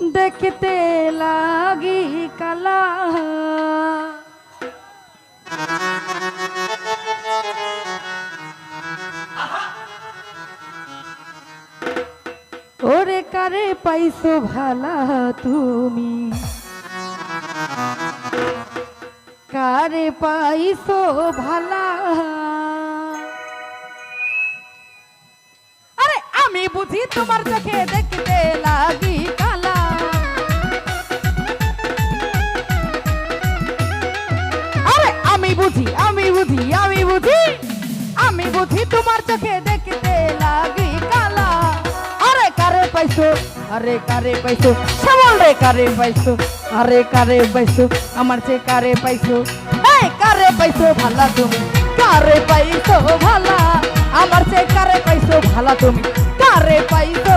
দেখতে লাগি কালা। ওরে কারে পাইছো ভালা তুমি? কারে পাইছো ভালা? আরে আমি বুঝি তোমার চোখে দেখতে লাগি বুঝি, আমি বুঝি? আমি বুঝি তোমার চোখে দেখতে লাগি কালা। আরে কারে পাইছো? আরে কারে পাইছো? শ্যামল রে কারে পাইছো? আরে কারে পাইছো? আমার সে কারে পাইছো? এই কারে পাইছো ভালা তুমি? কারে পাইছো ভালা? আমার সে কারে পাইছো ভালা তুমি? কারে পাইছো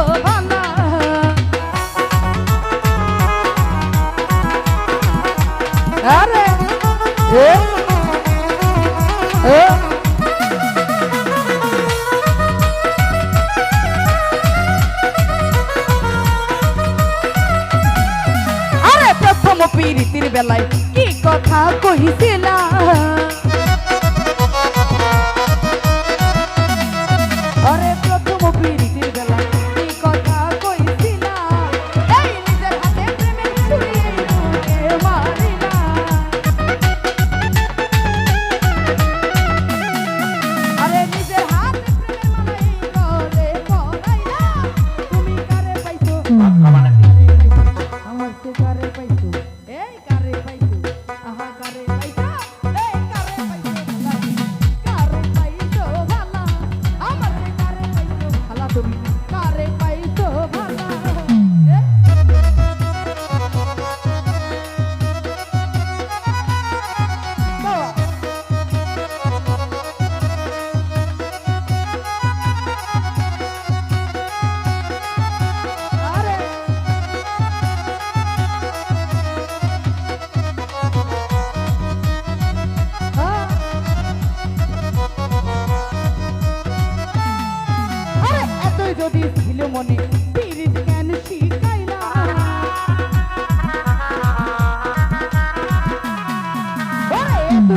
বেলায় কি কথা কহিছিলা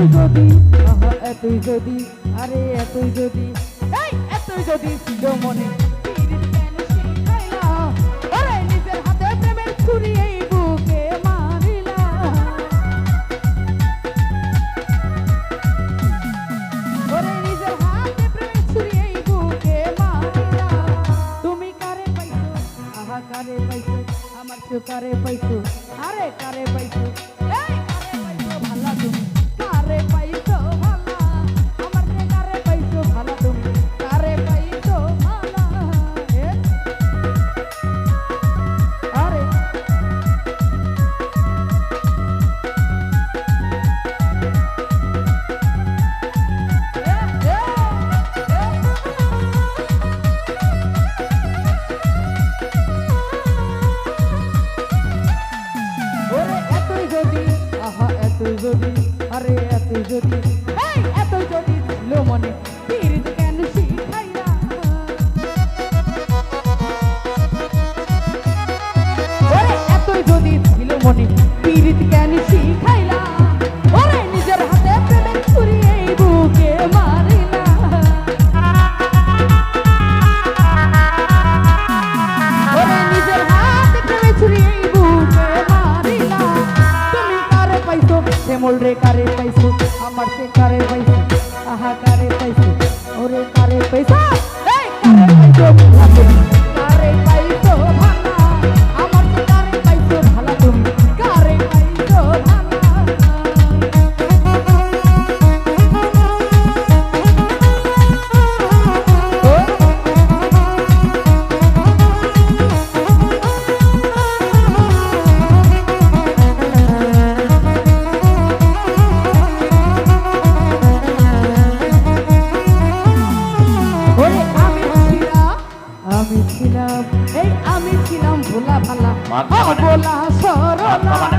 এতই যদি আহা, এতই যদি আরে এতই যদি এই এতই যদি ছিল মনে। কারে পাইছো? আরে কারে পাইছো? শ্যামল রে কারে পাইছো আমার সে কারে পাইছো আহা কারে পাইছো ওরে কারে পাইছো এই কারে পাইছো মাথা সরলা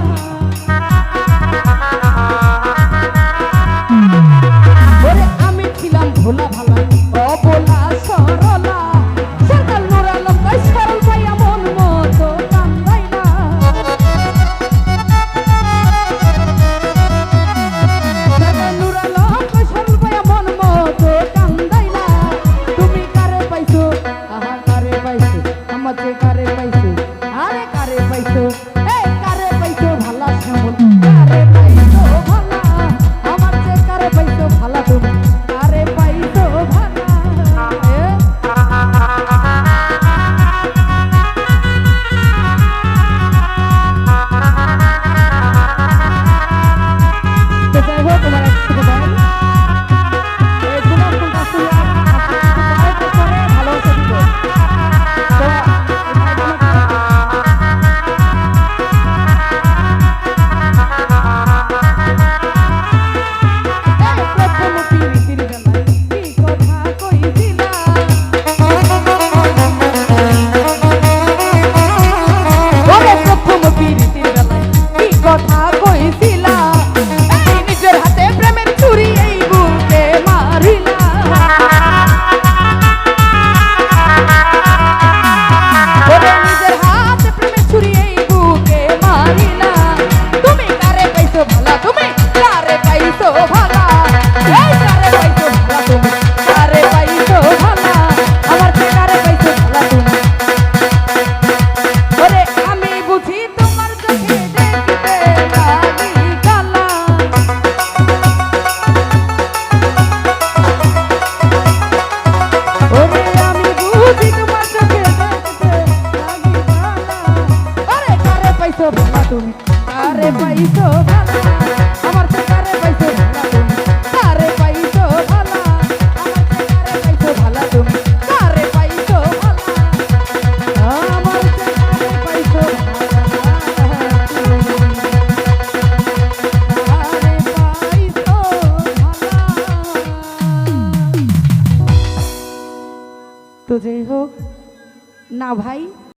কারে পাইছো ভালা